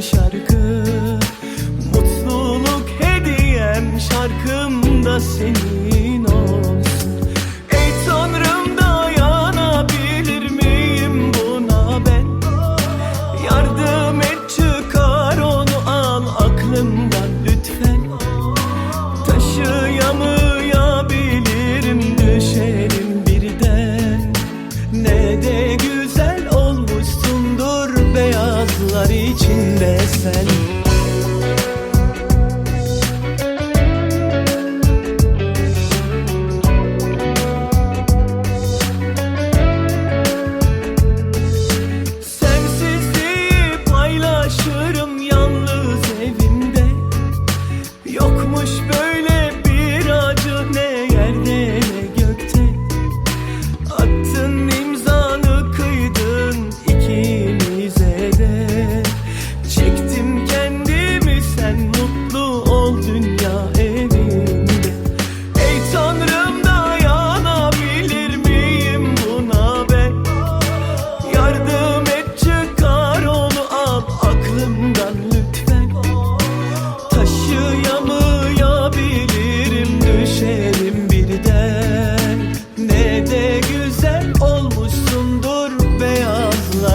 bu şarkı. içinde sen.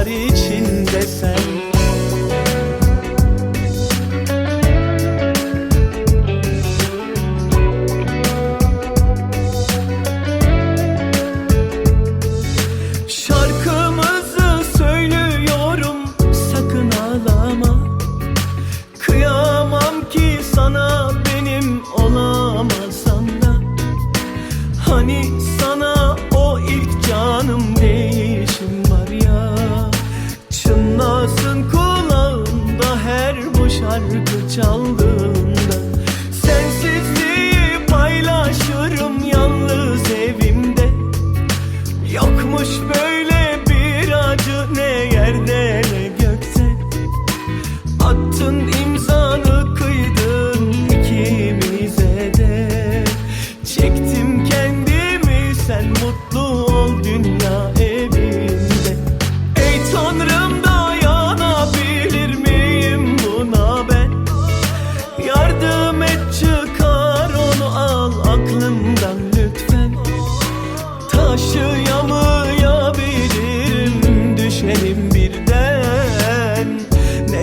rüzgar içinde sen. Şarkımızı söylüyorum sakın ağlama. Kıyamam ki sana benim olamasan Hani sana o ilk canım değil. şarkı çaldığında Sensizliği yalnız evimde. Yokmuş böyle bir acı ne yerde ne gökte. Attın imzanı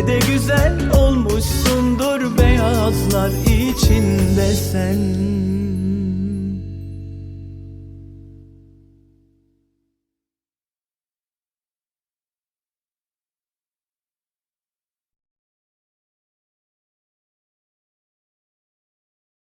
De güzel olmuşsundur beyazlar içinde sen.